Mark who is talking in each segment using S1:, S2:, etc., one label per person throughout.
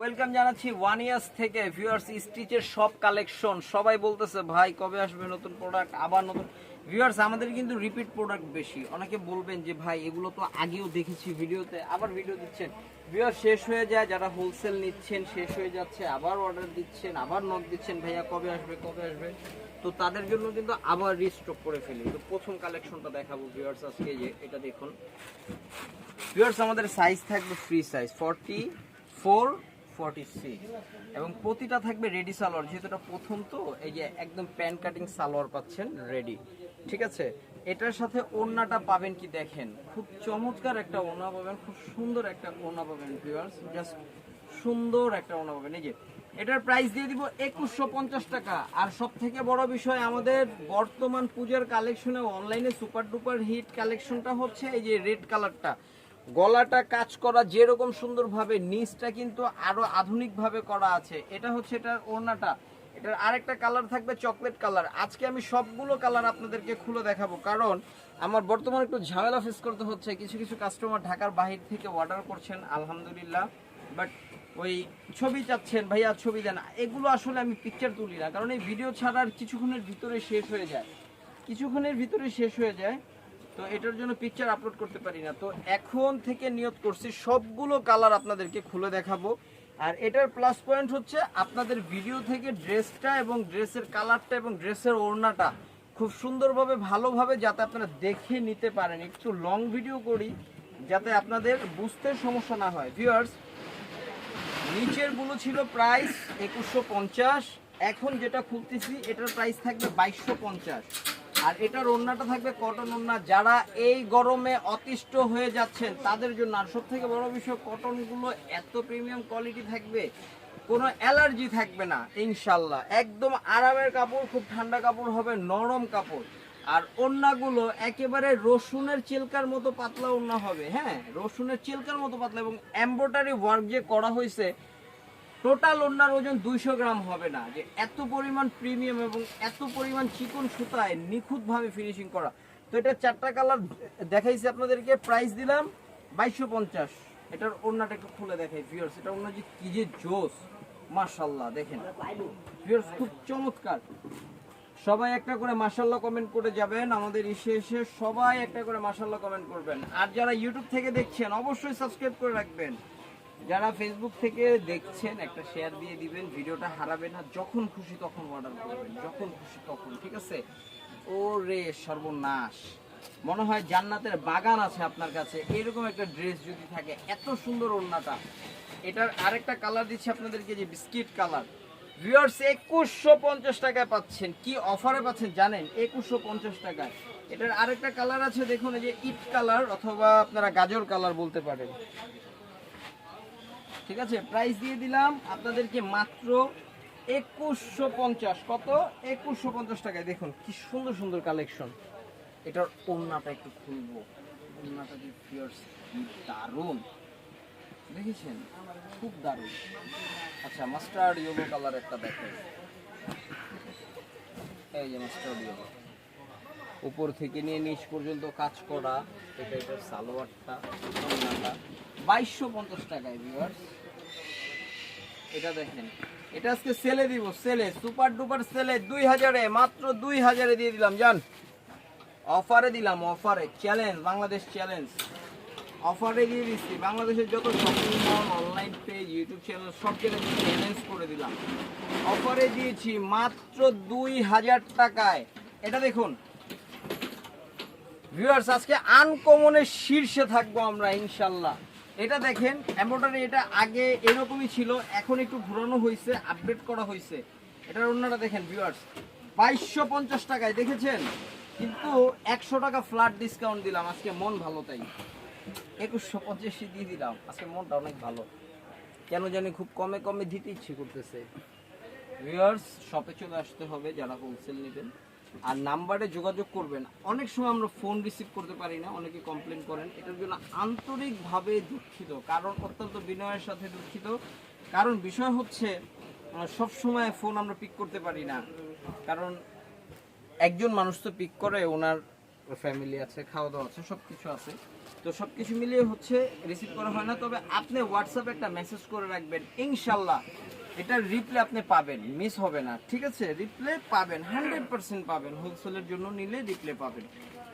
S1: Welcome জানাচ্ছি one years থেকে viewers স্টিচের সব কালেকশন সবাই বলতেছে, ভাই, কবে আসবে নতুন প্রোডাক্ট আবার নতুন ভিউয়ার্স আমাদের কিন্তু রিপিট প্রোডাক্ট বেশি। অনেকে বলবেন যে, ভাই, এগুলো তো আগেও দেখেছি ভিডিওতে, আবার ভিডিও দিচ্ছেন। ভিউয়ার শেষ হয়ে যায়, যারা হোলসেল নিচ্ছেন, শেষ হয়ে যাচ্ছে, আবার অর্ডার দিচ্ছেন, আবার নক দিচ্ছেন, ভাইয়া, কবে আসবে কবে আসবে? তো তাদের জন্য কিন্তু আবার রিস্টক করে ফেলি। তো প্রথম কালেকশনটা দেখাবো ভিউয়ার্স আজকে যে এটা দেখুন। ভিউয়ার্স আমাদের সাইজ থাকবে free size forty four six এবং প্রতিটা থাকবে রেডি সালোয়ার, যেহেতু এটা প্রথম তো, এই যে একদম প্যান কাটিং সালোয়ার পাচ্ছেন রেডি ঠিক আছে? এটার সাথে ওড়নাটা পাবেন কি দেখেন? খুব চমৎকার একটা ওড়না পাবেন, খুব সুন্দর একটা ওড়না পাবেন জাস্ট সুন্দর একটা ওড়না পাবেন। এই যে, এটার প্রাইস দিয়ে দিব একুশশো পঞ্চাশ টাকা। আর সব থেকে বড় বিষয়, আমাদের বর্তমান পূজার কালেকশনে অনলাইনে সুপার ডুপার হিট কালেকশনটা হচ্ছে এই যে রেড কালারটা গলাটা কাজ করা যেরকম সুন্দরভাবে, নিচটা কিন্তু আরও আধুনিকভাবে করা আছে। এটা হচ্ছে এটার ওড়নাটা। এটার আরেকটা কালার থাকবে চকলেট কালার। আজকে আমি সবগুলো কালার আপনাদেরকে খুলে দেখাবো, কারণ আমার বর্তমানে একটু ঝামেলা ফেস করতে হচ্ছে। কিছু কিছু কাস্টমার ঢাকার বাহির থেকে অর্ডার করছেন, আলহামদুলিল্লাহ। বাট ওই ছবি চাচ্ছেন, ভাইয়া, ছবি দেন। এগুলো আসলে আমি পিকচার তুলি না, কারণ এই ভিডিও ছাড়ার কিছুক্ষণের ভিতরে শেষ হয়ে যায়। কিছুক্ষণের ভিতরে শেষ হয়ে যায়। তো এটার জন্য পিকচার আপলোড করতে পারি না। তো এখন থেকে নিয়ত করছি সবগুলো কালার আপনাদেরকে খুলে দেখাবো। আর এটার প্লাস পয়েন্ট হচ্ছে আপনাদের ভিডিও থেকে ড্রেসটা এবং ড্রেসের কালারটা এবং ড্রেসের ওড়নাটা খুব সুন্দরভাবে, ভালোভাবে যাতে আপনারা দেখে নিতে পারেন। একটু লং ভিডিও করি, যাতে আপনাদের বুঝতে সমস্যা না হয়। ভিউয়ার্স নিচেরগুলো ছিল প্রাইস একুশশো এখন যেটা খুলতেছি, এটার প্রাইস থাকবে বাইশশো আর এটার ওড়নাটা থাকবে কটন ওড়না। যারা এই গরমে অতিষ্ঠ হয়ে যাচ্ছেন, তাদের জন্য আর সব থেকে বড় বিষয়, কটনগুলো এত প্রিমিয়াম কোয়ালিটি থাকবে, কোনো অ্যালার্জি থাকবে না, ইনশাল্লাহ। একদম আরামের কাপড়, খুব ঠান্ডা কাপড় হবে, নরম কাপড়। আর ওড়নাগুলো একেবারে রসুনের চিলকার মতো পাতলা ওড়না হবে হ্যাঁ? রসুনের চিলকার মতো পাতলা এবং এমব্রয়ডারি ওয়ার্ক যে করা হয়েছে টোটাল ওড়নার ওজন দুইশো গ্রাম হবে না। যে এত পরিমাণ প্রিমিয়াম এবং এত পরিমাণ চিকন সুতায় নিখুঁতভাবে ফিনিশিং করা। তো এটা চারটা কালার দেখাইছি আপনাদেরকে। প্রাইস দিলাম বাইশশো পঞ্চাশ। এটার ওড়নাটা একটু খুলে দেখাই ভিউয়ার্স এটা ওড়না যে কি যে জোস। মার্শাল্লাহ দেখেন। ভিউয়ার্স খুব চমৎকার। সবাই একটা করে মার্শাল্লাহ কমেন্ট করে যাবেন। আমাদের এসে এসে সবাই একটা করে মার্শাল্লাহ কমেন্ট করবেন। আর যারা ইউটিউব থেকে দেখছেন, অবশ্যই সাবস্ক্রাইব করে রাখবেন। যারা ফেসবুক থেকে দেখছেন, একটা শেয়ার দিয়ে দিবেন, ভিডিওটা হারাবে না, যখন খুশি তখন অর্ডার করবেন, যখন খুশি তখন, ঠিক আছে? ও রে সর্বনাশ। মনে হয় জান্নাতের বাগান আছে আপনার কাছে। এরকম একটা ড্রেস যদি থাকে, এত সুন্দর ওড়নাটা। এটার আরেকটা কালার দিচ্ছি আপনাদেরকে, যে বিস্কিট কালার ভিউয়ার্স একুশশো পঞ্চাশ টাকায় পাচ্ছেন। কি অফারে পাচ্ছেন জানেন? একুশশো পঞ্চাশ টাকায়। এটার আরেকটা কালার আছে, দেখুন, এই যে ইট কালার অথবা আপনারা গাজর কালার বলতে পারেন। ঠিক আছে? প্রাইস দিয়ে দিলাম আপনাদেরকে মাত্র একুশশো পঞ্চাশ। কত? একুশশো পঞ্চাশ টাকায়। দেখুন, কি সুন্দর সুন্দর কালেকশন এটার ওড়নাটা একটু খুলবো। ওড়নাটা যে দারুণ। দেখেছেন? খুব দারুণ। আচ্ছা মাস্টার্ড ইয়েলো কালার একটা দেখেন। এই যে মাস্টার্ড ইয়েলো উপর থেকে নিয়ে নিচ পর্যন্ত কাজ করা। এটা এটার সালোয়ারটা বাইশশো পঞ্চাশ টাকায় ভিউয়ার্স এটা দেখেন। এটা আজকে সেলে দিব সেলে সুপার ডুপার সেলে দুই হাজারে, মাত্র দুই হাজারে দিয়ে দিলাম, জান। অফারে দিলাম অফারে চ্যালেঞ্জ বাংলাদেশ চ্যালেঞ্জ অফারে দিয়ে দিচ্ছি, বাংলাদেশের যত shopping mall online page YouTube channel সব জায়গায় চ্যালেঞ্জ করে দিলাম। অফারে দিয়েছি মাত্র দুই হাজার টাকায়। এটা দেখুন। ভিউয়ার্স আজকে আনকমনের শীর্ষে থাকব আমরা, ইনশাল্লাহ। এটা দেখেন, এমব্রয়ডারি এটা আগে এরকমই ছিল, এখন একটু ঘুরানো হয়েছে আপডেট করা হয়েছে। এটার অন্যটা দেখেন ভিউয়ার্স বাইশশো পঞ্চাশ টাকায়, দেখেছেন? কিন্তু একশো টাকা ফ্ল্যাট ডিসকাউন্ট দিলাম, আজকে মন ভালো তাই। একুশশো পঞ্চাশে দিয়ে দিলাম, আজকে মনটা অনেক ভালো। কেন জানি খুব কমে কমে দিতে ইচ্ছে করতেছে। ভিউয়ার্স শপে চলে আসতে হবে, যারা হোলসেল নেবেন। আর নাম্বারে যোগাযোগ করবেন। অনেক সময় আমরা ফোন রিসিভ করতে পারি না, অনেকে কমপ্লেন করেন। এটার জন্য আন্তরিকভাবে দুঃখিত, কারণ অত্যন্ত বিনয়ের সাথে দুঃখিত। কারণ বিষয় হচ্ছে সব সময় ফোন আমরা পিক করতে পারি না। কারণ একজন মানুষ তো পিক করে, ওনার ফ্যামিলি আছে খাওয়া দাওয়া আছে সব কিছু আছে। তো সব কিছু মিলিয়ে হচ্ছে রিসিভ করা হয় না। তবে আপনি হোয়াটসঅ্যাপে একটা মেসেজ করে রাখবেন, ইনশাল্লাহ। এটার রিপ্লে আপনি পাবেন মিস হবে না, ঠিক আছে? রিপ্লে পাবেন হান্ড্রেড পার্সেন্ট পাবেন হোলসেলের জন্য নিলে রিপ্লে পাবেন।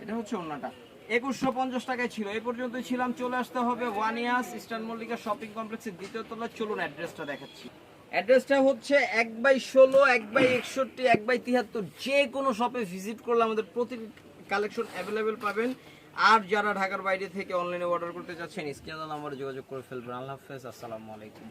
S1: এটা হচ্ছে অন্যটা একুশশো পঞ্চাশ টাকায় ছিল এই পর্যন্ত ছিলাম, চলে আসতে হবে one years Eastern Mallika shopping কমপ্লেক্সের দ্বিতীয় তলা চলুন অ্যাড্রেসটা দেখাচ্ছি। অ্যাড্রেসটা হচ্ছে এক বাই ষোলো, এক বাই একষট্টি, এক বাই তিয়াত্তর যে কোনো শপে ভিজিট করলে আমাদের প্রতিটি কালেকশন অ্যাভেলেবেল পাবেন। আর যারা ঢাকার বাইরে থেকে অনলাইনে অর্ডার করতে চাচ্ছেন স্ক্রিনে নাম্বারে যোগাযোগ করে ফেলবেন। আল্লাহ হাফেজ, আসসালামু আলাইকুম।